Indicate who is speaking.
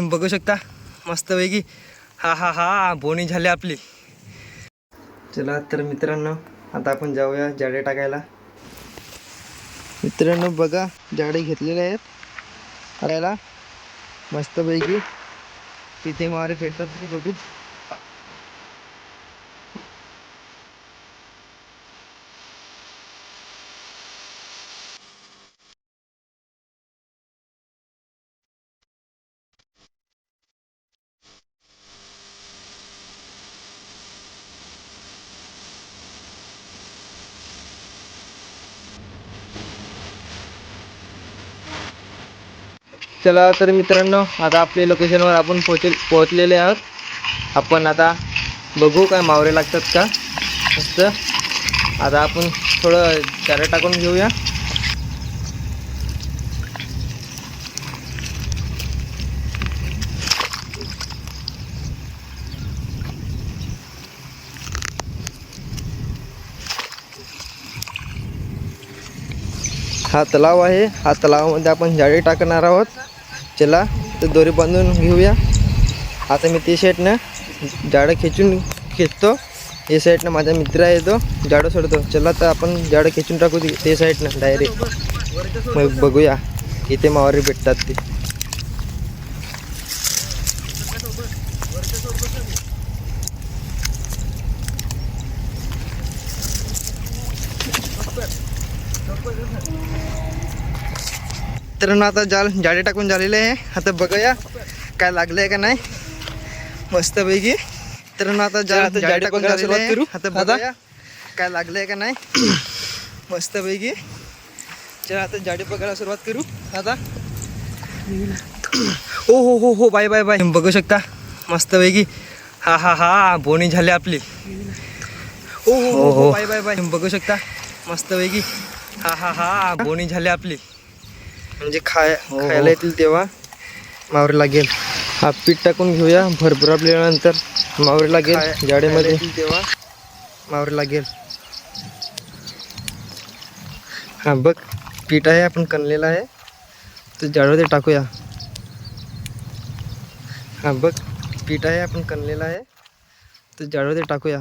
Speaker 1: बघू शकता मस्तपैकी. हा हा हा बोणी झाली आपली. चला तर मित्रांनो आता आपण जाऊया जाडे टाकायला. मित्रांनो बघा जाडे घेतलेले आहेत. करायला. मस्तपैकी. तिथे मारे फेटतात बघू चला तर मित्रांनो आता आपल्या लोकेशनवर आपण पोहोचेल पोहोचलेले आहोत. आपण आता बघू काय मावरे लागतात का. मस्त. आता आपण थोडं चारा टाकून घेऊया. हा तलाव आहे. हा तलावामध्ये आपण जाळी टाकणार आहोत. चला तर दोरी बांधून घेऊया. आता मी ती साईडनं जाडं खेचून खेचतो. हे साईडनं माझा मित्र आहे तो जाडं सोडतो. चला तर आपण जाडं खेचून टाकू ते साईडनं डायरेक्ट मग बघूया इथे मावरी भेटतात ते. तर ना आता जाल जाळे टाकून झालेले आहे. आता बघूया काय लागलंय का नाही. मस्तपैकी. तर ना आता जाल जाळे टाकून झालेले आहे.
Speaker 2: करू? आता?
Speaker 1: बघूया काय लागलंय का नाही. मस्तपैकी. चला आता जाडे पकडायला सुरुवात करू. आता? ओ हो हो हो बाय बाय बाय. बघू शकता. मस्तपैकी. हा हा हा बोणी झाली आपली. ओ हो हो हो बाय बाय बाय. बघू शकता. मस्तपैकी. हा हा हा बोणी झाली आपली. म्हणजे खाय
Speaker 2: हो,
Speaker 1: खायला येतील तेव्हा मावरी लागेल हा पीठ टाकून घेऊया भरपूर आपल्यानंतर मावरी लागेल जाडेमध्ये. तेव्हा मावरी लागेल हा बघ पीठ आहे आपण कणलेलं आहे. तर जाडमध्ये टाकूया. हा बघ पीठ आहे आपण कणलेलं आहे. तर जाडमध्ये टाकूया.